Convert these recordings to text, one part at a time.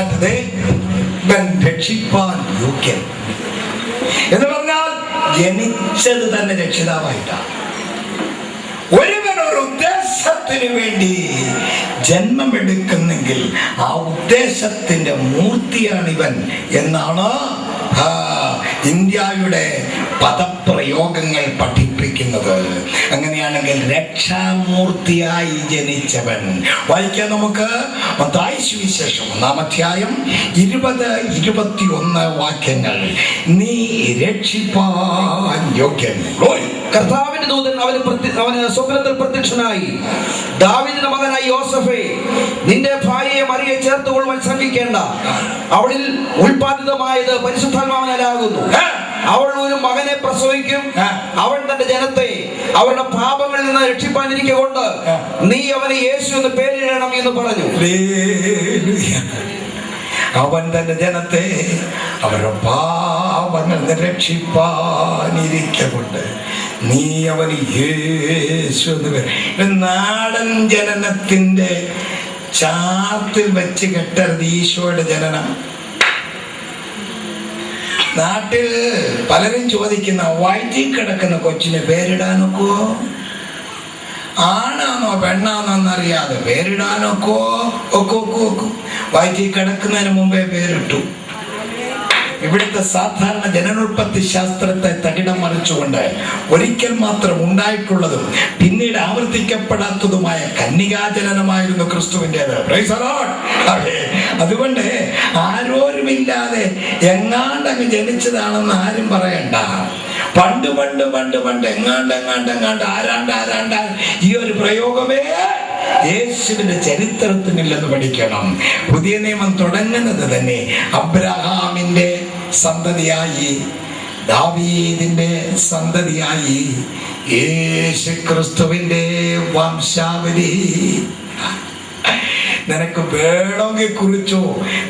ഇവൻ രക്ഷിപ്പാൻ യോഗ്യൻ. എന്ന് പറഞ്ഞാൽ ജനിച്ചത് തന്നെ രക്ഷിതാവായിട്ടാണ്. ഒരുവൻ ഒരു ഉദ്ദേശത്തിന് വേണ്ടി ജന്മമെടുക്കുന്നെങ്കിൽ ആ ഉദ്ദേശത്തിന്റെ മൂർത്തിയാണ് ഇവൻ എന്നാണ് ഇന്ത്യയുടെ പദപ്രയോഗങ്ങൾ പഠിപ്പിക്കുന്നത് അങ്ങനെയാണെങ്കിൽ രക്ഷാമൂർത്തിയായി ജനിച്ചവൻ വായിക്കാൻ നമുക്ക് മത്തായി ഒന്നാം അധ്യായം ഇരുപത് ഇരുപത്തി ഒന്ന് വാക്യങ്ങൾ നീ രക്ഷിപ്പാൻ യോഗ്യൻ. കർത്താവിന്റെ ദൂതൻ അവന് അവന് സ്വപ്നത്തിൽ പ്രത്യക്ഷനായി. ദാവിദിന്റെ മകനായി യോസഫേ നിന്റെ ഭാര്യയെ മറിയെ ചേർത്ത് കൊള്ളുവാൻ ശ്രമിക്കേണ്ട. അവളിൽ ഉൽപാദിതമായത് പരിശുദ്ധാത്മാവനാകുന്നു അവൾ ഒരു മകനെ പ്രസവിക്കും. അവൻ തന്റെ ജനത്തെ അവരുടെ പാപങ്ങളിൽ നിന്ന് രക്ഷിപ്പാനിരിക്കൊണ്ട്. നീ അവന് യേശു എന്ന് പേരിടണം എന്ന് പറഞ്ഞു. അവൻ തന്റെ ജനത്തെ അവരുടെ പാപങ്ങൾ നിന്ന് രക്ഷിപ്പാനിരിക്കൊണ്ട് നീ അവന് യേശു എന്ന് പേര്. നാടൻ ജനനത്തിന്റെ ചാത്തിൽ വെച്ച് കെട്ടരുത് ഈശോയുടെ ജനനം. നാട്ടിൽ പലരും ചോദിക്കുന്ന വയറ്റിൽ കിടക്കുന്ന കൊച്ചിന് പേരിടാനൊക്കോ ആണാണോ പെണ്ണാണോ എന്നറിയാതെ പേരിടാനൊക്കോ ഒക്കെ ഒക്കെ വയറ്റിൽ കിടക്കുന്നതിന് മുമ്പേ പേരിട്ടു. ഇവിടുത്തെ സാധാരണ ജനനോൽപ്പത്തി ശാസ്ത്രത്തെ തകിടം മറിച്ചുകൊണ്ട് ഒരിക്കൽ മാത്രം ഉണ്ടായിട്ടുള്ളതും പിന്നീട് ആവർത്തിക്കപ്പെടാത്തതുമായ കന്യകാജനനമായിരുന്നു ക്രിസ്തുവിന്റെത്. അതുകൊണ്ട് ആരോരുമില്ലാതെ എങ്ങാണ്ടങ്ങ് ജനിച്ചതാണെന്ന് ആരും പറയണ്ട. പണ്ട് പണ്ട് പണ്ട് പണ്ട് എങ്ങാണ്ട് എങ്ങാണ്ട് എങ്ങാണ്ട് ആരാണ്ട് ആരാണ്ട് ഈ ഒരു പ്രയോഗമേ യേശുവിന്റെ ചരിത്രത്തിനില്ലെന്ന് പഠിക്കണം. പുതിയ നിയമം തുടങ്ങുന്നത് തന്നെ അബ്രഹാമിന്റെ സന്തതിയായി ദാവീദിന്റെ സന്തതിയായി യേശു ക്രിസ്തുവിന്റെ വംശാവലി. നിനക്ക് വേണമെങ്കിൽ കുറിച്ചോ?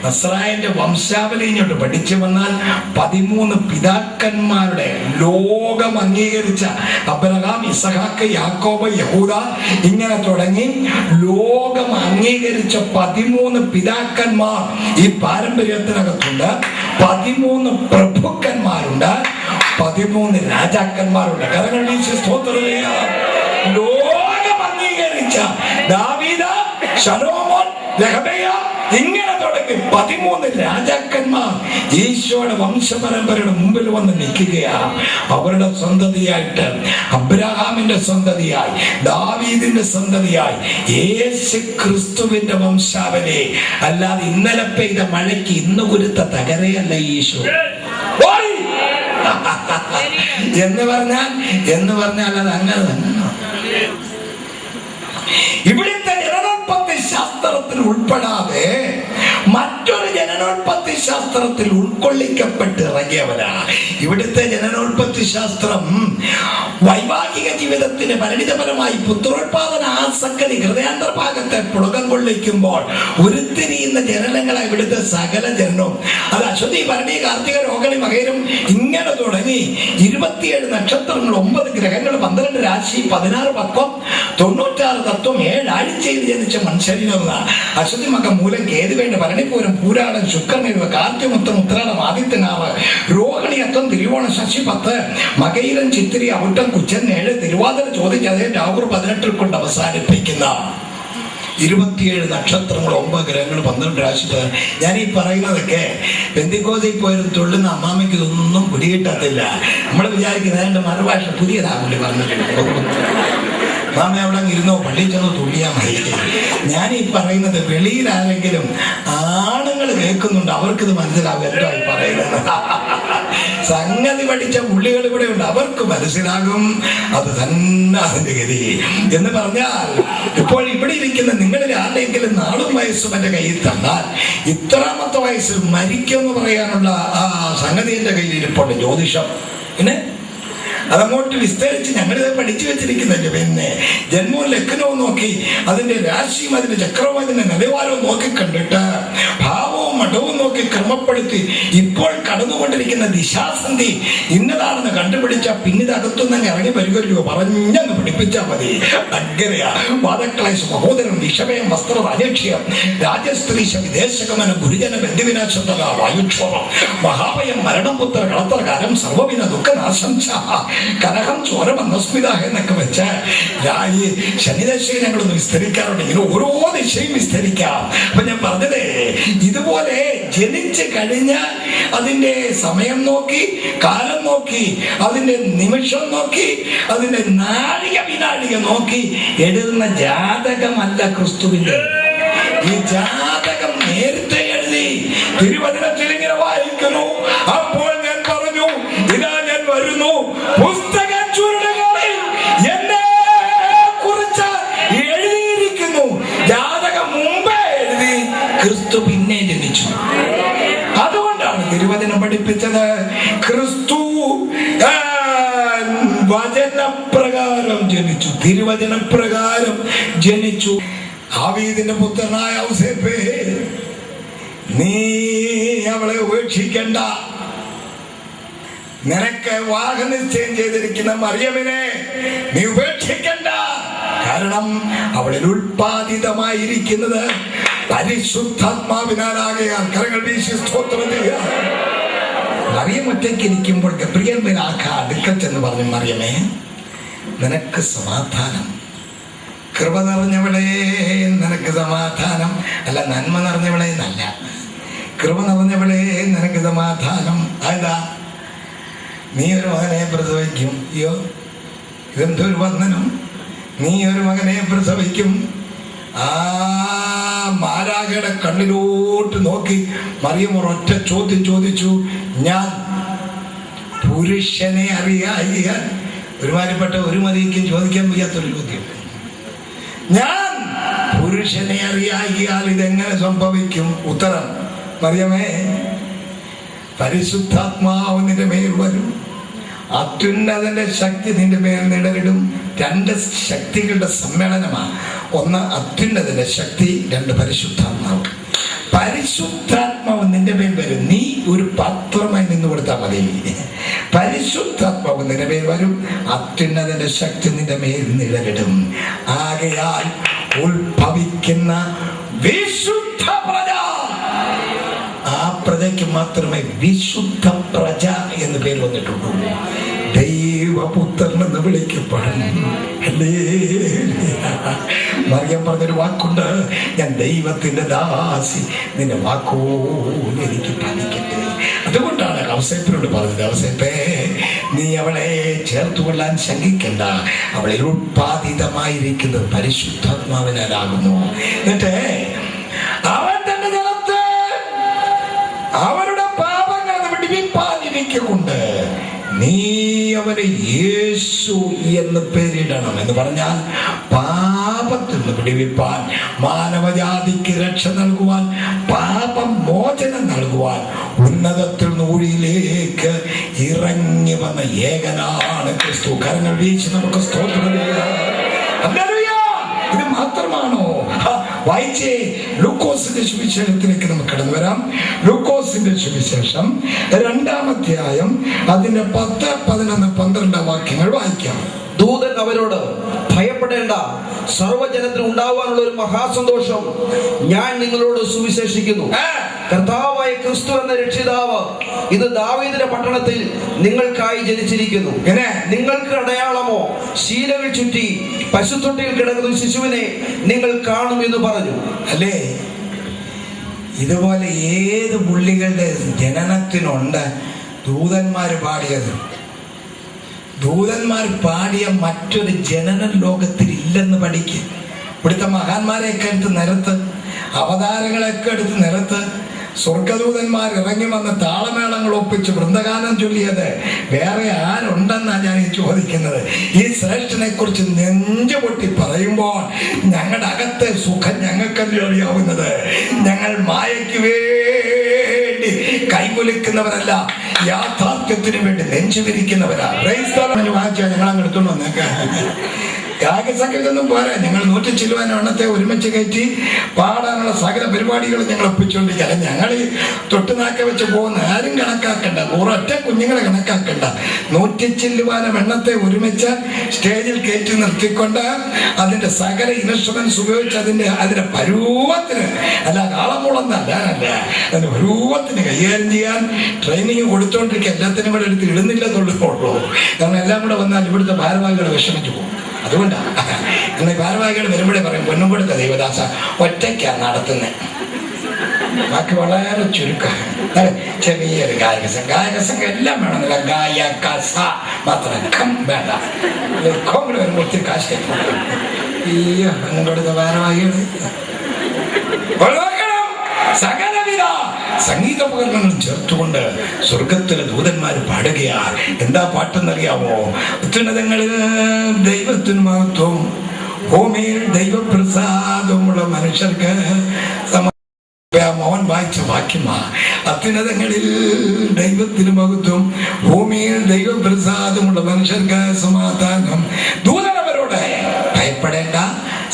നസ്രായന്റെ വംശാവലി ഇങ്ങോട്ട് പഠിച്ചു വന്നാൽ പതിമൂന്ന് പിതാക്കന്മാരുടെ ലോകം അംഗീകരിച്ച അബ്രഹാം ഇസഹാക്ക് യാക്കോബ് യഹൂദ ഇങ്ങനെ തുടങ്ങി ലോകം അംഗീകരിച്ച പതിമൂന്ന് പിതാക്കന്മാർ ഈ പാരമ്പര്യത്തിനകത്തുണ്ട്. പതിമൂന്ന് പ്രഭുക്കന്മാരുണ്ട് പതിമൂന്ന് രാജാക്കന്മാരുണ്ട്. സ്തോത്രം ലോകം അംഗീകരിച്ച ദാവീദ ശലോമോൻ രഹബയ ഇങ്ങനെ തുടങ്ങി പതിമൂന്ന് രാജാക്കന്മാർ ഈശോയുടെ വംശപരമ്പരയുടെ മുമ്പിൽ വന്ന് നിൽക്കുകയാ. അവരുടെ സന്തതിയായിട്ട് അബ്രഹാമിന്റെ സന്തതിയായി ദാവീദിന്റെ സന്തതിയായി യേശു ക്രിസ്തുവിന്റെ വംശാവലി. അല്ലാതെ ഇന്നലെ പെയ്ത മഴയ്ക്ക് ഇന്ന് കുരുത്ത തകരയല്ല ഈശോ! എന്ന് പറഞ്ഞാൽ എന്ന് പറഞ്ഞാൽ അത് അങ്ങനെ തന്നെ. ഇവിടുത്തെ ജനനോത്പത്തി ശാസ്ത്രത്തിൽ ഉൾപ്പെടാതെ മറ്റൊരു ജനനോത്പത്തി ശാസ്ത്രത്തിൽ ഉൾക്കൊള്ളിക്കപ്പെട്ട് ഇറങ്ങിയവരാ ഇവിടുത്തെ ജനനോത്പത്തി ശാസ്ത്രം വൈവാഹിക ജീവിതത്തിന് പരിണിതപരമായി പുത്രോത്പാദന ആസക്തി ഹൃദയാന്തർഭാഗത്തെ പുളകം കൊള്ളിക്കുമ്പോൾ ഉരുത്തിരിയുന്ന ജനനങ്ങളെ ഇവിടുത്തെ സകല ജനനവും അത് അശ്വതി ഭരണി കാർത്തിക രോഗണി മകരും ഇങ്ങനെ തുടങ്ങി. ഇരുപത്തിയേഴ് നക്ഷത്രങ്ങൾ ഒമ്പത് ഗ്രഹങ്ങൾ പന്ത്രണ്ട് രാശി പതിനാറ് പക്വം തൊണ്ണൂറ്റാറ് തത്വം ഏഴ് ആഴ്ചയിൽ ജനിച്ച മനുഷ്യരിലുള്ള അശ്വതി മക്ക മൂലം കേതുവേണ്ട ഭരണിപൂരം പൂരാടൻ ശുക്രനിരുവ കാർത്തിമുത്തം ഉത്രാടം ആദിത്യനാവ് രോഹിണി അത്തം തിരുവോണം ശശി പത്ത് മകയിരം ചിത്തിരി അവിട്ടം കുച്ചൻ ഏഴ് തിരുവാതിര ചോദിച്ച് അതേ രാഹുർ പതിനെട്ടിൽ കൊണ്ട് അവസാനിപ്പിക്കുന്ന ഇരുപത്തിയേഴ് നക്ഷത്രങ്ങൾ ഒമ്പത് ഗ്രഹങ്ങൾ പന്ത്രണ്ട് രാശി ഞാൻ ഈ പറയുന്നതൊക്കെ ബന്ധിക്കോതയിൽ പോയാലും തൊള്ളുന്ന അമ്മാമയ്ക്ക് ഇതൊന്നും പിടികിട്ടത്തില്ല. നമ്മൾ വിചാരിക്കുന്നത് എന്റെ മറുഭാഷ പുതിയതാകുമല്ലേ പറഞ്ഞിട്ടുണ്ട്. മാമ അവിടെ ഇരുന്നോ? പള്ളിയിൽ ചെന്ന് തുള്ളിയാ മതി. ഞാൻ ഈ പറയുന്നത് വെളിയിൽ ആരെങ്കിലും ആണുങ്ങൾ കേൾക്കുന്നുണ്ട് അവർക്കിത് ഇത് എന്തോ ഈ പറയുന്നത്. സംഗതി പഠിച്ച പുള്ളികൾ ഇവിടെ ഉണ്ട് അവർക്ക് മനസ്സിലാകും. അത് തന്നെ അതിന്റെ ഗതി. എന്ന് പറഞ്ഞാൽ ഇപ്പോൾ ഇവിടെ ഇരിക്കുന്ന നിങ്ങളിൽ ആരുടെയെങ്കിലും നാളും വയസ്സും എന്റെ കയ്യിൽ തന്നാൽ ഇത്രാമത്തെ വയസ്സിൽ മരിക്കുമെന്ന് പറയാനുള്ള ആ സംഗതി എന്റെ കയ്യിൽ ഇരിപ്പുണ്ട്. ജ്യോതിഷം. പിന്നെ അതങ്ങോട്ട് വിസ്തരിച്ച് ഞങ്ങളിത് പഠിച്ചു വെച്ചിരിക്കുന്നുണ്ട്. പിന്നെ ജന്മവും ലഗ്നവും നോക്കി അതിന്റെ രാശിയും അതിന്റെ ചക്രവും അതിന്റെ നിലവാരവും നോക്കി കണ്ടിട്ട് ഭാവവും മഠവും നോക്കി ക്രമപ്പെടുത്തി ഇപ്പോൾ കടന്നുകൊണ്ടിരിക്കുന്ന ദിശാസന്ധി ഇന്നതാണെന്ന് കണ്ടുപിടിച്ച പിന്നീട് അകത്തുനിന്ന് ഇറങ്ങി വരികയോ പറഞ്ഞെന്ന് പഠിപ്പിച്ചാൽ മതി. അങ്ങനെയാ വാദക്ലേശ മഹോദരം വിഷമയം വസ്ത്ര അലക്ഷ്യം രാജസ്ത്രീശ വിദേശഗമന ഗുരുജന ബന്ധുവിനാശന്തത വായുക്ഷോഭം മഹാഭയം മരണം പുത്ര കളത്രകാരം സർവവിന ദുഃഖനാശം ച കലഹം ചോരമന്ദസ്മിത എന്നൊക്കെ വെച്ച് ഈ ശനിദശയെ ഞങ്ങളൊന്ന് വിസ്തരിക്കാറുണ്ട്. ഇങ്ങനെ ഓരോ ദിശയും വിസ്തരിക്കാം. അപ്പൊ ഞാൻ പറഞ്ഞതേ ഇതുപോലെ ജനിച്ച് കഴിഞ്ഞാൽ അതിന്റെ സമയം നോക്കി കാലം നോക്കി അതിന്റെ നിമിഷം നോക്കി അതിന്റെ നാഴിക വിനാഴിക നോക്കി എഴുതുന്ന ജാതകമല്ല ക്രിസ്തുവിന്റെ ഈ ജാതകം നേരത്തെ എഴുതി തിരുവചനത്തിൽ ഇങ്ങനെ വായിക്കുന്നു. അപ്പോൾ ഞാൻ പറഞ്ഞു ഇതാ ഞാൻ വരുന്നു. പുസ്തക എന്നെ കുറിച്ച് എഴുതിയിരിക്കുന്നു. ജാതകം മുമ്പേ എഴുതി ക്രിസ്തു തിരുവചനം പഠിപ്പിച്ചത് ക്രിസ്തു വചനപ്രകാരം ജനിച്ചു. തിരുവചനപ്രകാരം ജനിച്ചു. ആവീദിന്റെ പുത്രനായ ഔസേപ്പേ നീ അവളെ ഉപേക്ഷിക്കണ്ട. നിനക്ക് വാഹ നിശ്ചയം ചെയ്തിരിക്കുന്ന മറിയമിനെ നീ ഉപേക്ഷിക്കണ്ട. കാരണം അവളിൽ ഉൽപാദിതമായിരിക്കുന്നത് പരിശുദ്ധാത്മാവിനാലാകയാൽ കരങ്ങൾ വീശി സ്തോത്രം ചെയ്യുക മറിയം ഒറ്റയ്ക്ക് ഇരിക്കുമ്പോൾ ഗബ്രിയൽ മേലാക്ക അടുക്കൽ ചെന്ന് പറഞ്ഞു മറിയമേ നിനക്ക് സമാധാനം. കൃപ നിറഞ്ഞവളെ നിനക്ക് സമാധാനം. അല്ല നന്മ നിറഞ്ഞവളെ എന്നല്ല. കൃപ നിറഞ്ഞവളെ നിനക്ക് സമാധാനം. അതാ നീ ഒരു മകനെ പ്രസവിക്കും. അയ്യോ ഇതെന്തൊരു വന്ദനം. നീ ഒരു മകനെ പ്രസവിക്കും. ആ മാരാകയുടെ കണ്ണിലോട്ട് നോക്കി മറിയം ഒരൊറ്റ ചോദ്യം ചോദിച്ചു ഞാൻ പുരുഷനെ അറിയാൻ ഒരുമാതിരിപ്പെട്ട ഒരു മതിക്കും ചോദിക്കാൻ വയ്യാത്തൊരു ചോദ്യം. ഞാൻ പുരുഷനെ അറിയാകിയാൽ ഇതെങ്ങനെ സംഭവിക്കും? ഉത്തരം മറിയമേ പരിശുദ്ധാത്മാവ് നിന്റെ മേൽ വരും. അത്യുന്നതന്റെ ശക്തി നിന്റെ മേൽ നിഴലിടും. രണ്ട് ശക്തികളുടെ സമ്മേളനമാണ് ഒന്ന് അത്യുന്നതിന്റെ ശക്തി രണ്ട് പരിശുദ്ധാത്മാവ്. പരിശുദ്ധാത്മാവ് നിന്റെ മേൽ വരും. നീ ഒരു പാത്രമായി നിന്ന് കൊടുത്താൽ മതി. പരിശുദ്ധാത്മാവ് നിന്റെ മേൽ വരും. അത്യുന്നതിന്റെ ശക്തി നിന്റെ മേൽ നിഴലിടും ആകയാൽ ഉത്ഭവിക്കുന്ന വിശുദ്ധ പ്രജ. ആ പ്രജയ്ക്ക് മാത്രമേ വിശുദ്ധ പ്രജ എന്ന് പേര് വന്നിട്ടുള്ളൂ. ദൈവപുത്രൻ എന്ന് വിളിക്കപ്പെടും. മറിയം പറഞ്ഞൊരു വാക്കുണ്ട്. ഞാൻ ദൈവത്തിന്റെ ദാസി. നിന്റെ വാക്കോ എനിക്ക് പാലിക്കട്ടെ അതുകൊണ്ടാണ് അവസരത്തിനോട് പറഞ്ഞത് അവസരത്തെ നീ അവളെ ചേർത്തുകൊള്ളാൻ ശങ്കിക്കണ്ട. അവളിൽ ഉത്പാദിതമായിരിക്കുന്നത് പരിശുദ്ധാത്മാവിനാലാകുന്നു. എന്നിട്ട് അവൻ തന്നെ ജലത്തെ അവരുടെ പാപങ്ങൾ വിടിവിപ്പാനിരിക്കൊണ്ട് നീ അവന് യേശു എന്ന് പേരിടണം എന്ന് പറഞ്ഞാൽ പാപത്തിൽ നിന്ന് പിടിവിപ്പാൻ മാനവജാതിക്ക് രക്ഷ നൽകുവാൻ പാപം മോചനം നൽകുവാൻ ഉന്നതത്തിൽ നൂഴിയിലേക്ക് ഇറങ്ങി വന്ന ഏകനാണ് ക്രിസ്തു. കരങ്ങൾ വീശ് നമുക്ക് സ്തോത്രം ചെയ്യാം. ഹല്ലേലൂയ! ഇത് മാത്രമാണോ ഹ, വായിച്ചേ ലൂക്കോസിന്റെ സുവിശേഷത്തിലേക്ക് നമുക്ക് കടന്നു വരാം. ലൂക്കോസിന്റെ സുവിശേഷം രണ്ടാമധ്യായം അതിന്റെ പത്ത് പതിനൊന്ന് പന്ത്രണ്ട് വാക്യങ്ങൾ വായിക്കാം. ദൂതൻ അവരോട് ഭയപ്പെടേണ്ട. സർവജനത്തിന് ഉണ്ടാവാനുള്ള ഒരു മഹാസന്തോഷം ഞാൻ നിങ്ങളോട് സുവിശേഷിക്കുന്നു. കർത്താവായ ക്രിസ്തു എന്ന രക്ഷിതാവ് ഇത് ദാവീദിന്റെ പട്ടണത്തിൽ നിങ്ങൾക്കായി ജനിച്ചിരിക്കുന്നു. നിങ്ങൾക്ക് അടയാളമോ? ശീലകൾ ചുറ്റി പശുത്തൊട്ടിയിൽ കിടക്കുന്ന ശിശുവിനെ നിങ്ങൾ കാണും എന്ന് പറഞ്ഞു. അല്ലേ? ഇതുപോലെ ഏത് പുള്ളികളുടെ ജനനത്തിനുണ്ട് ദൂതന്മാർ പാടിയത്? ദൂതന്മാർ പാടിയ മറ്റൊരു ജനന ലോകത്തിൽ ഇല്ലെന്ന് പഠിക്കുക ഇവിടുത്തെ മഹാന്മാരെയൊക്കെ എടുത്ത് നിരത്ത് അവതാരങ്ങളെയൊക്കെ എടുത്ത് നിരത്ത് സ്വർഗദൂതന്മാർ ഇറങ്ങി വന്ന് താളമേളങ്ങൾ ഒപ്പിച്ച് വൃന്ദഗാനം ചൊല്ലിയത് വേറെ ആരുണ്ടെന്നാണ് ഞാൻ ഈ ചോദിക്കുന്നത്. ഈ ശ്രേഷ്ഠനെ കുറിച്ച് നെഞ്ചു പൊട്ടി പറയുമ്പോൾ ഞങ്ങളുടെ അകത്തെ സുഖം ഞങ്ങൾക്കല്ലേ അറിയാവുന്നത്. ഞങ്ങൾ മായയ്ക്ക് വേണ്ടി കൈകൊലിക്കുന്നവരല്ല യാഥാർത്ഥ്യത്തിന് വേണ്ടി നെഞ്ചു വിരിക്കുന്നവരാ Praise the Lord. ഞങ്ങൾ അങ്ങ് എടുത്തോണ്ട് വന്നേക്കാം യാഗസംഘത്തൊന്നും പോരാ. നിങ്ങൾ നൂറ്റി ചില്ലുവാൻ എണ്ണത്തെ ഒരുമിച്ച് കയറ്റി പാടാനുള്ള സകല പരിപാടികളും ഞങ്ങൾ ഒപ്പിച്ചുകൊണ്ടിരിക്കുക ഞങ്ങൾ തൊട്ടുനാക്ക വെച്ച് പോകുന്ന ആരും കണക്കാക്കണ്ട. ഒരൊറ്റ കുഞ്ഞുങ്ങളെ കണക്കാക്കണ്ട. നൂറ്റി ചില്ലുവാനം എണ്ണത്തെ ഒരുമിച്ച് സ്റ്റേജിൽ കയറ്റി നിർത്തിക്കൊണ്ട് അതിന്റെ സകല ഇൻസ്ട്രുമെന്റ്സ് ഉപയോഗിച്ച് അതിന്റെ അതിന്റെ പരുവത്തിന് അല്ല കാളമുളന്നല്ല അല്ല അതിന്റെ പരുവത്തിന് കൈകാര്യം ചെയ്യാൻ ട്രെയിനിങ് കൊടുത്തോണ്ടിരിക്കുക എല്ലാത്തിനും കൂടെ എടുത്ത് ഇടുന്നില്ലെന്നുള്ളൂ കാരണം എല്ലാം കൂടെ വന്നാൽ ഇവിടുത്തെ ഭാരവാഹികൾ വിഷമിച്ചു പോകും. അതുകൊണ്ടാണ്. നിങ്ങൾ ഭാരവാഹികൾ വരുമ്പോഴേ പറയും പൊന്നുംപൊടുത്ത ദൈവദാസ ഒറ്റയ്ക്കാണ് നടത്തുന്നത് ബാക്കി വളരെ ചുരുക്കം ചെറിയൊരു ഗായക സംഘം ഗായക സംഘം എല്ലാം വേണമെന്നില്ല ഗായക സ മാത്രം. ഖം വേണ്ട. ഖം കൂടെ വരുമ്പോൾ ഒത്തിരി കാശ് അയ്യോ അങ്ങോട്ട് ഭാരവാഹികൾ. ഒഴിവാക്കണം. സംഗീതോപകരണങ്ങൾ ചേർത്തുകൊണ്ട് സ്വർഗത്തിലെ ദൂതന്മാർ പാടുകയാ. എന്താ പാട്ടെന്നറിയാമോ ഉന്നതങ്ങളിൽ ദൈവത്തിന് മഹത്വം ഭൂമിയിൽ ദൈവപ്രസാദമുള്ള മനുഷ്യർക്ക് മോൻ വായിച്ച വാക്യമാ. അത്യുന്നതങ്ങളിൽ ദൈവത്തിന് മഹത്വം ഭൂമിയിൽ ദൈവപ്രസാദമുള്ള മനുഷ്യർക്ക് സമാധാനം.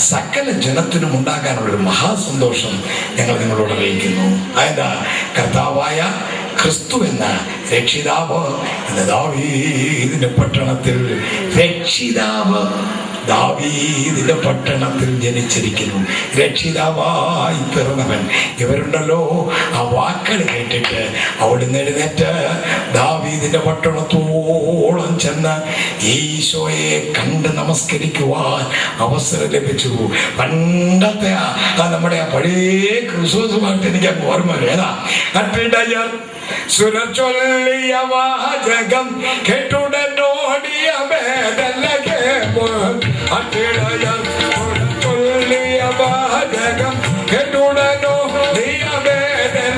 സകല ജനത്തിനും ഉണ്ടാകാനുള്ള ഒരു മഹാസന്തോഷം ഞങ്ങൾ നിങ്ങളോട് അറിയിക്കുന്നു. അതെന്താ? കർത്താവായ ക്രിസ്തു എന്ന രക്ഷിതാവ് എന്ന ദാവീദിന്റെ പട്ടണത്തിൽ രക്ഷിതാവ് ദാവീദിന്റെ പട്ടണത്തിൽ ജനിച്ചിരിക്കുന്നു. രക്ഷിതാവായി പിറന്നവൻ. ഇവരുണ്ടല്ലോ. ആ വാക്കുകൾ കേട്ടിട്ട് അവിടുന്ന് എഴുന്നേറ്റ് ദാവീദിന്റെ പട്ടണത്തോളം ചെന്ന് ഈശോയെ കണ്ട് നമസ്കരിക്കുവാൻ അവസരം ലഭിച്ചു. പണ്ടത്തെ ആ നമ്മുടെ ആ പഴയ ക്രിസ്മസുമായിട്ട് എനിക്ക് ഓർമ്മ ഏതാ? ചൊല്ലിയ വാചകം കേട്ടുടനോടിയ വേദല്ല അട്ടിടയർ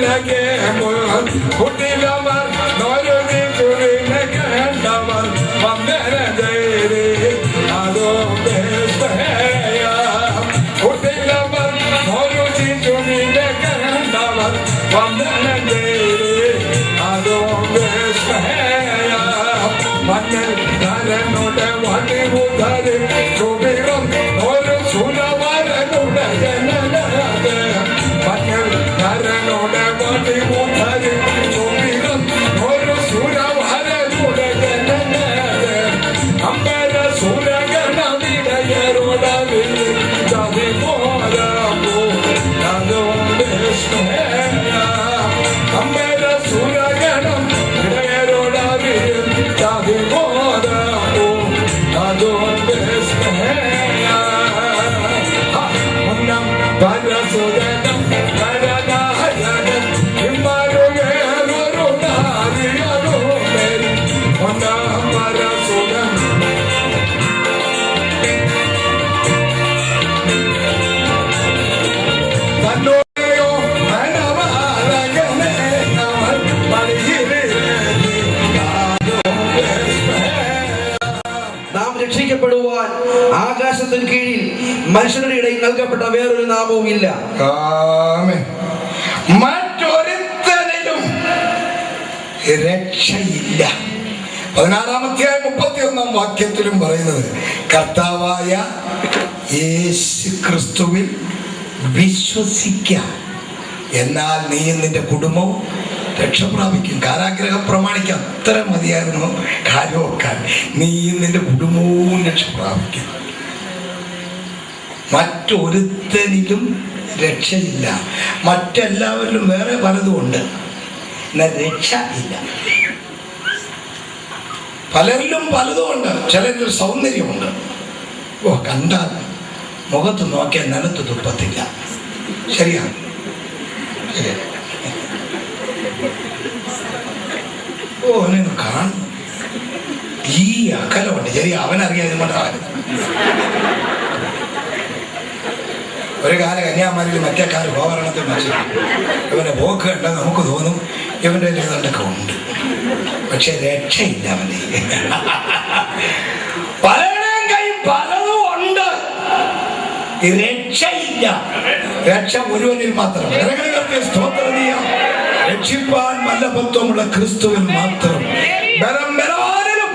لڳي മനുഷ്യരുടെ ഇടയിൽ നൽകപ്പെട്ട വേറൊരു നാമവും ഇല്ല. മറ്റൊരുത്തനിലും രക്ഷയില്ല. പതിനാറാമത്തെ മുപ്പത്തി ഒന്നാം വാക്യത്തിലും പറയുന്നത് കർത്താവായ യേശു ക്രിസ്തുവിൽ വിശ്വസിക്ക. എന്നാൽ നീ നിന്റെ കുടുംബവും രക്ഷപ്രാപിക്കും കാരാഗ്രഹം പ്രമാണിക്കാൻ അത്ര മതിയായിരുന്നു കാര്യമൊക്കാൻ നീ നിന്റെ കുടുംബവും രക്ഷപ്രാപിക്കും മറ്റൊരുത്തനിലും രക്ഷയില്ല. മറ്റെല്ലാവരിലും വേറെ പലതും ഉണ്ട്. എന്നാൽ രക്ഷ ഇല്ല. പലരിലും പലതും ഉണ്ട്. ചിലരിൽ സൗന്ദര്യമുണ്ട്. ഓ കണ്ടാൽ മുഖത്ത് നോക്കിയാൽ നിലത്ത് തുപ്പത്തില്ല ശരിയാണ് ശരിയാ ഓ അവനെ കാണും ഈ അകലമുണ്ട്. ശരി അവനറിയാതെ കൊണ്ടാണ് ഒരു കാല കന്യാകുമാരിയിൽ മറ്റേ കാല ഗോവരണത്തിൽ മനസ്സിലാക്കി ഇവന്റെ പോക്ക് നമുക്ക് തോന്നും ഇവന്റെ ഇതൊക്കെ ഉണ്ട്. പക്ഷെ രക്ഷയില്ല കയ്യിൽ. പലരുടെയും കൈ പലതും ഉണ്ട്. രക്ഷയില്ല. രക്ഷ ഒരുവനിൽ മാത്രം. സ്തോത്രം ചെയ്യാം. രക്ഷിപ്പാൻ മല്ലപത്വമുള്ള ക്രിസ്തുവിൽ മാത്രം. ബലം ബലവാനിലും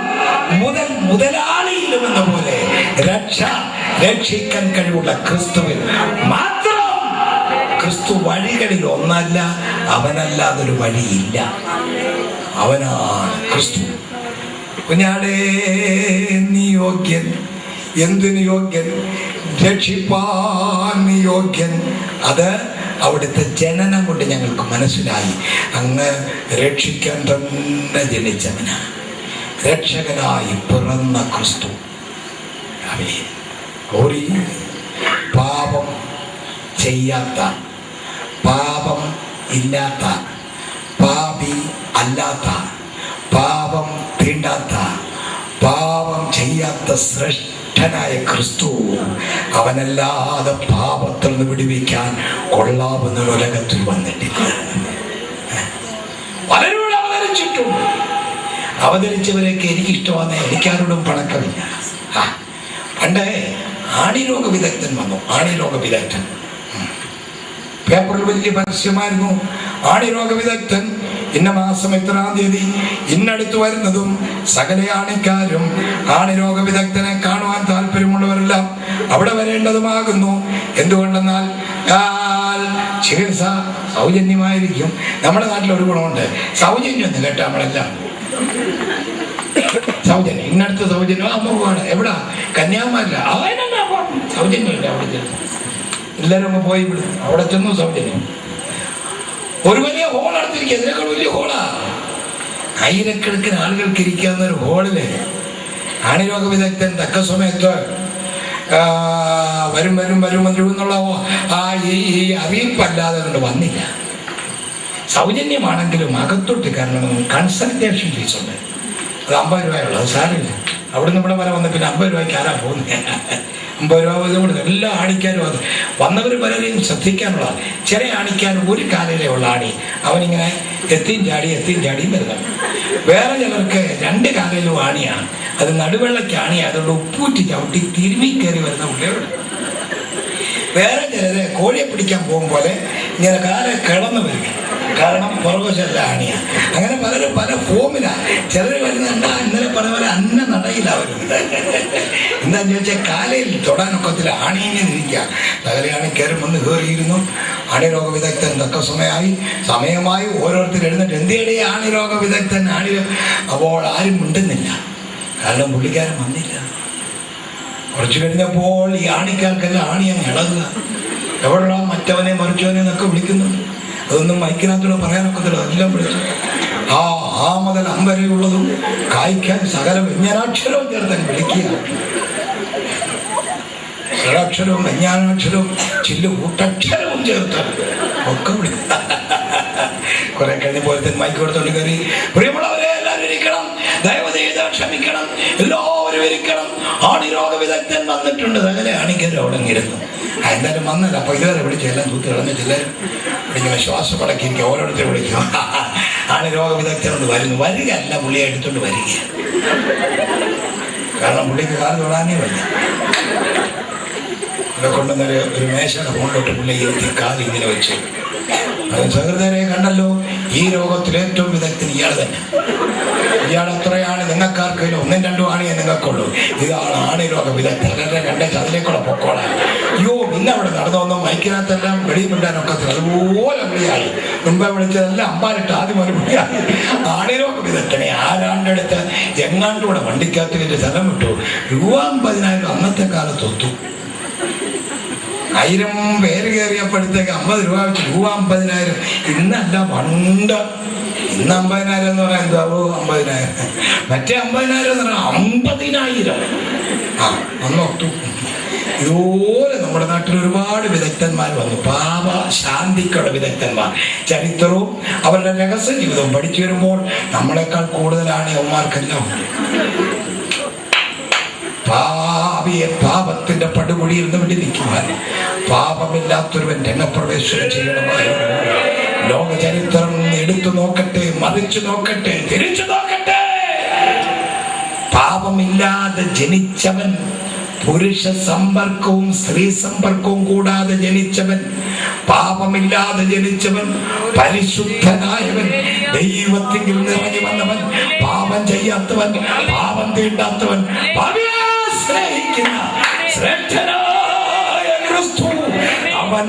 മുതൽ പോലെ രക്ഷ രക്ഷിക്കാൻ കഴിവുള്ള ക്രിസ്തുവിൽ മാത്രം. ക്രിസ്തു വഴികളിൽ ഒന്നല്ല അവനല്ലാതൊരു വഴിയില്ല. അവനാണ് ക്രിസ്തു. കുഞ്ഞാടേ നീ യോഗ്യൻ. എന്തിന് യോഗ്യൻ? രക്ഷിപ്പാൻ യോഗ്യൻ. അത് അവിടുത്തെ ജനനം കൊണ്ട് ഞങ്ങൾക്ക് മനസ്സിലായി. അങ്ങ് രക്ഷിക്കാൻ തന്നെ ജനിച്ചവനാണ്. രക്ഷകനായി പിറന്ന ക്രിസ്തു. ഒരു പാപം ചെയ്യാത്ത പാപം ഇല്ലാത്ത പാപി അല്ലാത്ത പാപം തീണ്ടാത്ത പാപം ചെയ്യാത്ത ശ്രേഷ്ഠനായ ക്രിസ്തു അവനല്ലാതെ പാപത്തിൽ നിന്ന് വിടുവിക്കാൻ കൊള്ളാവുന്ന ഉലകത്തിൽ വന്നിട്ടില്ല. പലരോട് അവതരിച്ചിട്ടുണ്ട്. അവതരിച്ചവരെയൊക്കെ എനിക്കിഷ്ടമാണ് എനിക്കാരോടും പണക്കമില്ല. ആ, പണ്ട് ആണിരോഗ വിദഗ്ധൻ വന്നു. ആണിരോഗ വിദഗ്ധൻ പേപ്പറിൽ വലിയ പരസ്യമായിരുന്നു. ആണിരോഗ വിദഗ്ധൻ ഇന്ന മാസം എത്രാം തീയതി ഇന്നടുത്ത് വരുന്നതും സകല ആണിക്കാരും ആണിരോഗ വിദഗ്ധനെ കാണുവാൻ താല്പര്യമുള്ളവരെല്ലാം അവിടെ വരേണ്ടതുമാകുന്നു. എന്തുകൊണ്ടെന്നാൽ ചികിത്സ സൗജന്യമായിരിക്കും. നമ്മുടെ നാട്ടിൽ ഒരു ഗുണമുണ്ട്. സൗജന്യം കേട്ടോ നമ്മളെല്ലാം. സൗജന്യം. ഇന്നടുത്ത് സൗജന്യം. പോവാണ്. എവിടാ? പോണം. സൗജന്യമില്ല അവിടെ ചെന്ന്. എല്ലാവരും അങ്ങ് പോയി വിടും അവിടെ ചെന്നു സൗജന്യം. ഒരു വലിയ ഹോൾ അടുത്തിരിക്കുക. ഇതിനേക്കാൾ വലിയ ഹോളാ ആയിരക്കണക്കിന് ആളുകൾക്ക് ഇരിക്കാവുന്ന ഒരു ഹോളിൽ ആണിരോഗ വിദഗ്ധൻ തക്ക സമയത്ത് വരും വരും വരും വരും എന്നുള്ള ആ ഈ അറിയിപ്പല്ലാതെ കൊണ്ട് വന്നില്ല. സൗജന്യമാണെങ്കിലും അകത്തോട്ട് കാരണം കൺസൾട്ടേഷൻ ഫീസ് ഉണ്ട്. അത് അമ്പത് രൂപയുള്ളൂ അത് സാരമില്ല. അവിടെ നിന്ന് ഇവിടെ വരെ വന്ന പിന്നെ അമ്പത് രൂപയ്ക്ക് ആരാ പോകുന്നത് അമ്പത് രൂപ കൊടുത്ത് എല്ലാ ആണിക്കാരും അത്. വന്നവർ പലരെയും ശ്രദ്ധിക്കാനുള്ള ചില ആണിക്കാൻ ഒരു കാലിലെ ഉള്ള ആണി. അവനിങ്ങനെ എത്തിയും ചാടി എത്തിയും ചാടിയും വരുന്നത് വേറെ ചിലർക്ക് രണ്ട് കാലിലും ആണിയാണ്. അത് നടുവെള്ളയ്ക്ക് ആണി അതുകൊണ്ട് ഉപ്പൂറ്റി ചവിട്ടി തിരുമി കയറി വരുന്ന പുള്ളിയോട്. വേറെ ചിലര് കോഴിയെ പിടിക്കാൻ പോകും പോലെ ഇങ്ങനെ കാലെ കിടന്നു വരും. കാരണം പുറകുവശല്ല ആണിയാണ്. അങ്ങനെ പലരും പല ഫോമിലാണ് ചിലർ വരുന്നുണ്ട് ഇന്നലെ പറഞ്ഞ പോലെ അന്ന നടയില്ല വരുന്നത് എന്താന്ന് ചോദിച്ചാൽ കാലയിൽ തൊടാനൊക്കത്തിൽ ആണിയിങ്ങനെ ഇരിക്കുക തകലയാണി കയറി വന്ന് കയറിയിരുന്നു. ആണിരോഗ വിദഗ്ധൻ തക്ക സമയമായി. സമയമായി ഓരോരുത്തർ എഴുന്നിട്ട് എന്തിയുടെ ആണിരോഗ വിദഗ്ധൻ ആണി അപ്പോൾ ആരും മിണ്ടുന്നില്ല. കാരണം പുള്ളിക്കാരൻ വന്നില്ല. കുറച്ചു കഴിഞ്ഞപ്പോൾ ഈ ആണിക്കാർക്കെല്ലാം ആണിയങ്ങ് ഇളകുക. എവിടെയുള്ള മറ്റവനെ മറിച്ചവനെ എന്നൊക്കെ വിളിക്കുന്നു അതൊന്നും മൈക്കിനകത്തൂടെ പറയാനൊക്കത്തില്ല. അതെല്ലാം വിളിച്ചു ആ ആ മുതൽ അമ്പരയുള്ളതും കായ്ക്കാൻ സകല വിജ്ഞാനാക്ഷരവും ചേർത്തൻ വിളിക്കുക സ്വരാക്ഷരവും വിജ്ഞാനാക്ഷരവും ചില്ലു കൂട്ടക്ഷരവും ചേർത്ത് ഒക്കെ വിളിക്കുക കുറെ കഴിഞ്ഞ പോലത്തെ മൈക്ക് കൊടുത്തോണ്ട് കയറി പ്രിയമുള്ളവർ ദയവ് ക്ഷമിക്കണം എല്ലാവരും ഇരിക്കണം. ആണിരോഗ വിദഗ്ധൻ വന്നിട്ടുണ്ട്. അങ്ങനെ ആണിക്കര് അവിടെ ഇരുന്നു എന്തായാലും വന്നല്ല അപ്പൊ ഇതുവരെ വിളിച്ചു എല്ലാം തൂത്ത് കളഞ്ഞിട്ടില്ല ഇങ്ങനെ ശ്വാസം അടക്കിയിരിക്കുക ഓരോരുത്തരും വിളിക്കും. ആണിരോഗ വിദഗ്ധൻ ഒന്ന് വരുന്നു. വരിക അല്ല പുള്ളിയെ എടുത്തോണ്ട് വരിക കാരണം പുള്ളിക്ക് കാർ തൊടാനേ വയ്യ. ഇവിടെ കൊണ്ടുവന്നൊരു ഒരു മേശയുടെ മുകളിലോട്ട് പുള്ളി ഇരുത്തി കാൽ ഇങ്ങനെ വെച്ചു. അത് സഹൃദയരെ കണ്ടല്ലോ? ഈ രോഗത്തിൽ ഏറ്റവും വിദഗ്ധൻ ഇയാൾ തന്നെ. ഇയാൾ എത്രയാണ് നിങ്ങൾക്കാർക്കില്ല ഒന്നും രണ്ടും ആണിയെ നിങ്ങൾക്കുള്ളൂ. ഇതാണ് ആണി രോഗ വിദഗ്ധൻ. എന്നെ കണ്ടേച്ച് അതിലേക്കൂടെ പൊക്കോളാം. അയ്യോ പിന്നെ അവിടെ നടന്നു വന്ന മൈക്കിനകത്തെല്ലാം വെളിയിമിണ്ടാനൊക്കെ അതുപോലെ വിളിയായി മുമ്പേ വിളിച്ചതെല്ലാം അമ്പാലിട്ട് ആദ്യം ഒരു വിളിയായി ആണി രോഗം വിദഗ്ധനെ ആരാണ്ട് അടുത്ത് എങ്ങാണ്ടൂടെ വണ്ടിക്കകത്ത് കയറ്റി സ്ഥലം വിട്ടു. രൂപ അമ്പതിനായിരം അന്നത്തെ കാലത്ത് ഒത്തു. ആയിരം പേര് കയറിയപ്പോഴത്തേക്ക് അമ്പത് രൂപ രൂപ അമ്പതിനായിരം. ഇന്നല്ല പണ്ട് ഇന്ന് അമ്പതിനായിരം എന്ന് പറയാൻ ഓ അമ്പതിനായിരം. മറ്റേ അമ്പതിനായിരം എന്ന് പറഞ്ഞാൽ അമ്പതിനായിരം. ആ അന്നോർത്തു ഇതുപോലെ നമ്മുടെ നാട്ടിൽ ഒരുപാട് വിദഗ്ധന്മാർ വന്നു. പാപ ശാന്തിക്കുള്ള വിദഗ്ധന്മാർ. ചരിത്രവും അവരുടെ രഹസ്യ ജീവിതവും പഠിച്ചു വരുമ്പോൾ നമ്മളെക്കാൾ കൂടുതലാണ് യവന്മാർക്കെല്ലാം ഉണ്ട് പാപിയെ പാപത്തിന്റെ പടുകുഴിയിൽ നിന്ന് വിടിവിക്കുവാൻ പാപമില്ലാത്തൊരുവൻ രംഗപ്രവേശനം ചെയ്യണമായിരുന്നു ലോക ചരിത്രം എടുത്തു നോക്കട്ടെ മറിച്ചു നോക്കട്ടെ തിരിച്ചു നോക്കട്ടെ. പാപമില്ലാതെ ജനിച്ചവൻ പുരുഷ സമ്പർക്കവും സ്ത്രീ സമ്പർക്കവും കൂടാതെ ജനിച്ചവൻ പാപമില്ലാതെ ജനിച്ചവൻ പരിശുദ്ധനായവൻ ദൈവത്തിൽ നിറഞ്ഞു വന്നവൻ പാപം ചെയ്യാത്തവൻ പാപം തീണ്ടാത്തവൻ പാപിയാസ് സ്നേഹിക്കുന്ന ശ്രേഷ്ഠനായ ക്രിസ്തു അവൻ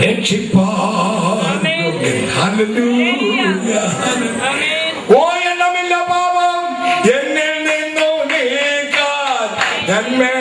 രക്ഷിപ്പാൻ. ഓ എണ്ണമില്ല പാപം. എന്നിൽ നിന്നു നീക്കാൻ. നന്മകനിഞ്ഞ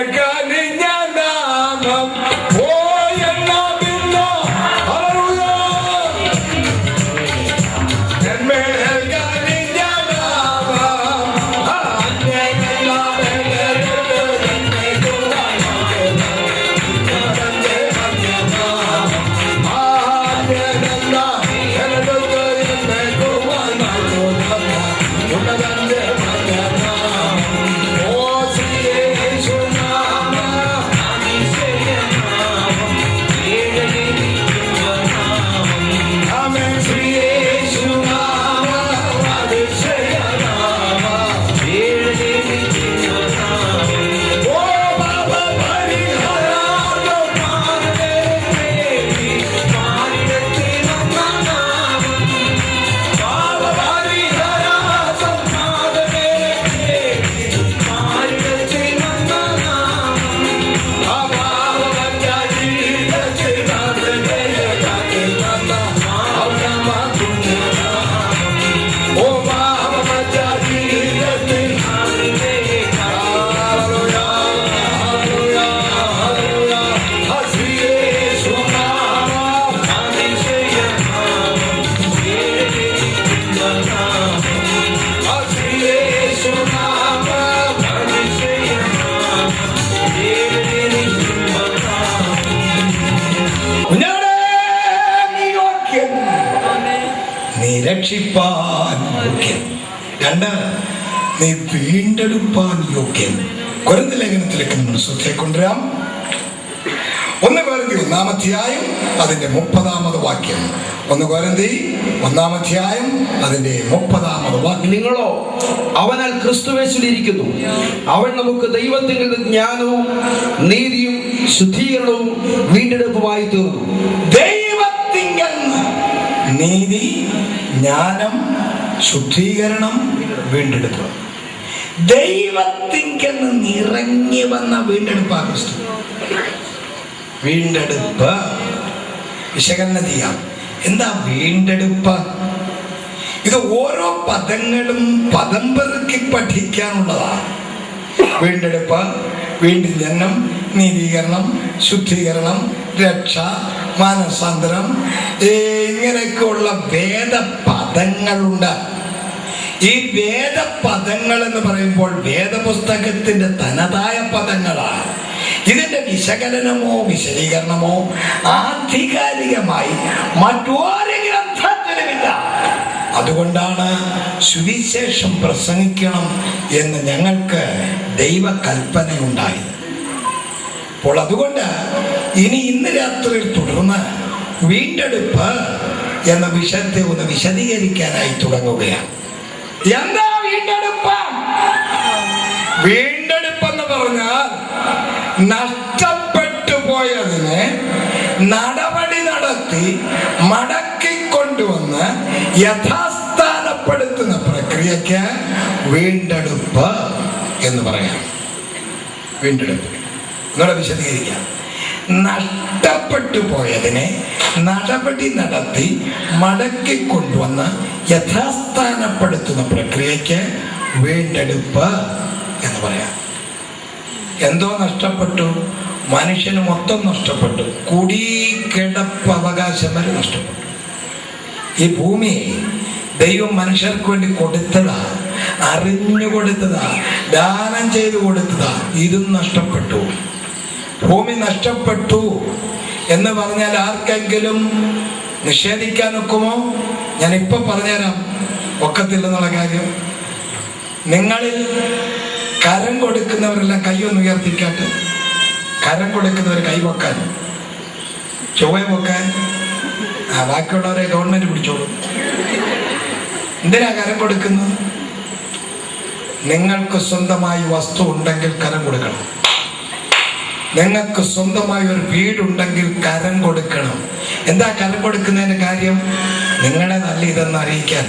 രണ്ട് നീ വീണ്ടെടുപ്പാൻ യോഗ്യൻ. കൊരന്ത ലേഖനത്തിലേക്ക് നമ്മൾ ശ്രദ്ധയെ കൊണ്ടുവരാം. ഒന്ന് കോരന്തി ഒന്നാമധ്യായം അതിന്റെ മുപ്പതാമത് വാക്യം. ഒന്ന് കോരന്തി ഒന്നാമധ്യായം അതിന്റെ മുപ്പതാമത് വാക്യം. നിങ്ങളോ അവനാൽ ക്രിസ്തുവേശുലിരിക്കുന്നു അവൻ നമുക്ക് ദൈവത്തിന്റെ ജ്ഞാനവും നീതിയും ശുദ്ധീകരണവും വീണ്ടെടുപ്പുമായി തീർന്നു. ദൈവത്തിങ്കൽ നീതി ജ്ഞാനം ശുദ്ധീകരണം വീണ്ടെടുപ്പ് ദൈവത്തിങ്കൽ നിറങ്ങി വന്ന വീണ്ടെടുപ്പാ ക്രിസ്തു. വീണ്ടെടുപ്പ്. വിശകലനം ചെയ്യാം? എന്താ വീണ്ടെടുപ്പ്? ഇത് ഓരോ പദങ്ങളും പദം പെറുക്കി പഠിക്കാനുള്ളതാണ് വീണ്ടെടുപ്പ് വീണ്ടും ജനം നീതീകരണം ശുദ്ധീകരണം രക്ഷ മാനസാന്തരം ഏ, ഇങ്ങനെയൊക്കെയുള്ള വേദപദങ്ങളുണ്ട്. ഈ വേദപദങ്ങൾ എന്ന് പറയുമ്പോൾ വേദപുസ്തകത്തിന്റെ തനതായ പദങ്ങളാണ്. ഇതിന്റെ വിശകലനമോ വിശദീകരണമോ ആധികാരികമായി മറ്റൊരു ഗ്രന്ഥത്തിലുമില്ല അതുകൊണ്ടാണ് സുവിശേഷം പ്രസംഗിക്കണം എന്ന് ഞങ്ങൾക്ക് ദൈവകൽപ്പനയുണ്ടായത് അപ്പോൾ അതുകൊണ്ട് ഇനി ഇന്ന് രാത്രിയിൽ തുടർന്ന് വീണ്ടെടുപ്പ് എന്ന വിഷയത്തെ ഒന്ന് വിശദീകരിക്കാനായി തുടങ്ങുകയാണ്. എന്താ വീണ്ടെടുപ്പ്? വീണ്ടെടുപ്പ് എന്ന് പറഞ്ഞാൽ നഷ്ടപ്പെട്ടു പോയതിനെ നടപടി നടത്തി മടക്കിക്കൊണ്ടുവന്ന് യഥാസ്ഥാനപ്പെടുത്തുന്ന പ്രക്രിയക്ക് വീണ്ടെടുപ്പ് എന്ന് പറയാം. വീണ്ടെടുപ്പ്. നിങ്ങളെ വിശദീകരിക്കാം. നഷ്ടപ്പെട്ടു പോയതിനെ നടപടി നടത്തി മടക്കി കൊണ്ടുവന്ന് യഥാസ്ഥാനപ്പെടുത്തുന്ന പ്രക്രിയയ്ക്ക് വീണ്ടെടുപ്പ് എന്ന് പറയാം. എന്തോ നഷ്ടപ്പെട്ടു. മനുഷ്യന് മൊത്തം നഷ്ടപ്പെട്ടു. കുടികിടപ്പ് അവകാശം വരെ നഷ്ടപ്പെട്ടു. ഈ ഭൂമി ദൈവം മനുഷ്യർക്ക് വേണ്ടി കൊടുത്തതാ അറിഞ്ഞു കൊടുത്തതാ ദാനം ചെയ്തു കൊടുത്തതാ ഇതും നഷ്ടപ്പെട്ടു. ഭൂമി നഷ്ടപ്പെട്ടു എന്ന് പറഞ്ഞാൽ ആർക്കെങ്കിലും നിഷേധിക്കാൻ ഒക്കുമോ? ഞാൻ ഇപ്പൊ പറഞ്ഞുതരാം. ഒക്കത്തില്ലെന്നുള്ള കാര്യം. നിങ്ങളിൽ കരം കൊടുക്കുന്നവരെല്ലാം കൈയൊന്ന് ഉയർത്തിക്കാട്ട്. കരം കൊടുക്കുന്നവർ കൈ വെക്കാൻ. ചൊവ്വ വെക്കാൻ. ആ ബാക്കിയുള്ളവരെ ഗവൺമെന്റ് പിടിച്ചോളൂ. എന്തിനാ കരം കൊടുക്കുന്നത്? നിങ്ങൾക്ക് സ്വന്തമായി വസ്തു ഉണ്ടെങ്കിൽ കരം കൊടുക്കണം. നിങ്ങൾക്ക് സ്വന്തമായി ഒരു വീടുണ്ടെങ്കിൽ കരം കൊടുക്കണം. എന്താ കരം കൊടുക്കുന്നതിന് കാര്യം? നിങ്ങളെ നല്ല ഇതെന്ന് അറിയിക്കാൻ.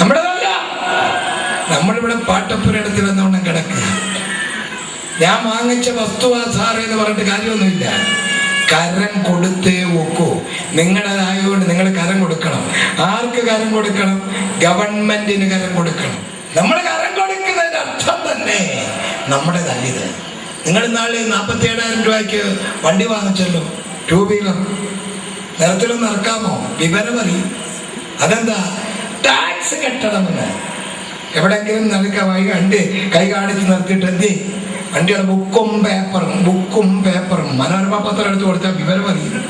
നമ്മുടെതല്ല നമ്മളിവിടെ പാട്ടപ്പുരയിടത്തിൽ വന്നോണം കിടക്കുക ഞാൻ വാങ്ങിച്ച വസ്തുവാ സാറേ എന്ന് പറഞ്ഞിട്ട് കാര്യമൊന്നുമില്ല. കരം കൊടുത്തേ ഒക്കൂ. നിങ്ങളതായതുകൊണ്ട് നിങ്ങൾ കരം കൊടുക്കണം. ആർക്ക് കരം കൊടുക്കണം? ഗവൺമെന്റിന് കരം കൊടുക്കണം. നമ്മൾ കരം കൊടുക്കുന്നതിന്റെ അർത്ഥം തന്നെ. നമ്മുടേതല്ലിത് നിങ്ങൾ നാളെ നാൽപ്പത്തി ഏഴായിരം രൂപയ്ക്ക് വണ്ടി വാങ്ങിച്ചല്ലോ ടൂ വീലർ നിരത്തിലൊന്ന് ഇറക്കാമോ? വിവരം അറിയും. അതെന്താ? ടാക്സ് കെട്ടണമെന്ന്. എവിടെയെങ്കിലും നൽക വൈ വണ്ടി കൈ കാണിച്ച് നിർത്തിയിട്ട് എന്തി വണ്ടിയുടെ ബുക്കും പേപ്പറും ബുക്കും പേപ്പറും മനോരമ പത്രം എടുത്ത് കൊടുത്താൽ വിവരം അറിയും.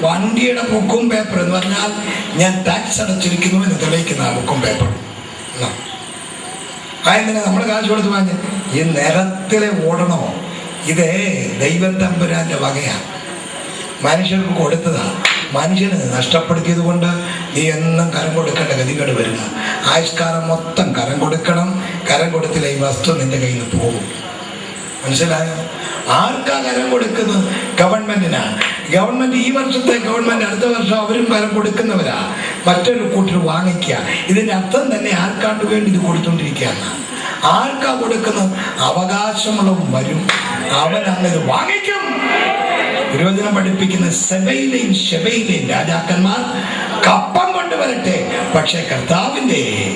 വണ്ടിയുടെ ബുക്കും പേപ്പറും എന്ന് പറഞ്ഞാൽ ഞാൻ ടാക്സ് അടച്ചിരിക്കുന്നു എന്ന് തെളിയിക്കുന്ന ബുക്കും പേപ്പറും. എന്നാ. ആ എന്തിനാ നമ്മൾ കാശ് കൊടുത്ത് വാങ്ങി ഈ നിലത്തിലെ ഓടണോ? ഇത് ദൈവം തമ്പുരാന്റെ വകയാണ് മനുഷ്യർക്ക് കൊടുത്തതാണ് മനുഷ്യന് നഷ്ടപ്പെടുത്തിയത് കൊണ്ട് നീ എന്നും കരം കൊടുക്കേണ്ട ഗതികേട് വരുന്ന. ആയുഷ്കാലം മൊത്തം കരം കൊടുക്കണം. കരം കൊടുത്തില്ല ഈ വസ്തു നിന്റെ കയ്യിൽ പോകും. മനസ്സിലായോ? ആർക്കാ കരം കൊടുക്കുന്നത്? ഗവൺമെന്റിനാ. ഗവൺമെന്റ് ഈ വർഷത്തെ ഗവൺമെന്റ് അടുത്ത വർഷം അവരും കരം കൊടുക്കുന്നവരാ. മറ്റൊരു കൂട്ടർ വാങ്ങിക്കുക ഇതിന്റെ അർത്ഥം തന്നെ ആർക്കാണ്ട് വേണ്ടി ഇത് കൊടുത്തോണ്ടിരിക്കുകയാണ്. ആർക്കാ കൊടുക്കുന്നത്? അവകാശമുള്ളവൻ വരും. അവൻ അങ്ങനെ വാങ്ങിക്കും. തിരുവചനം പഠിപ്പിക്കുന്ന സെബയിലെയും ഷെബയിലെയും രാജാക്കന്മാർ കപ്പം കൊണ്ടുവരട്ടെ. പക്ഷെ കർത്താവിന്റെ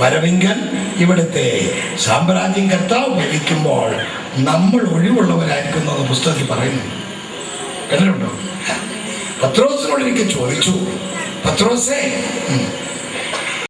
വരവിങ്കൽ ഇവിടുത്തെ സാമ്രാജ്യം കർത്താവ് ഭരിക്കുമ്പോൾ നമ്മൾ ഒഴിവുള്ളവരായിരിക്കുന്നു എന്ന് പുസ്തകത്തിൽ പറയുന്നു. കേട്ടിട്ടുണ്ടോ? പത്രോസിനോട് എനിക്ക് ചോദിച്ചു. പത്രോസേ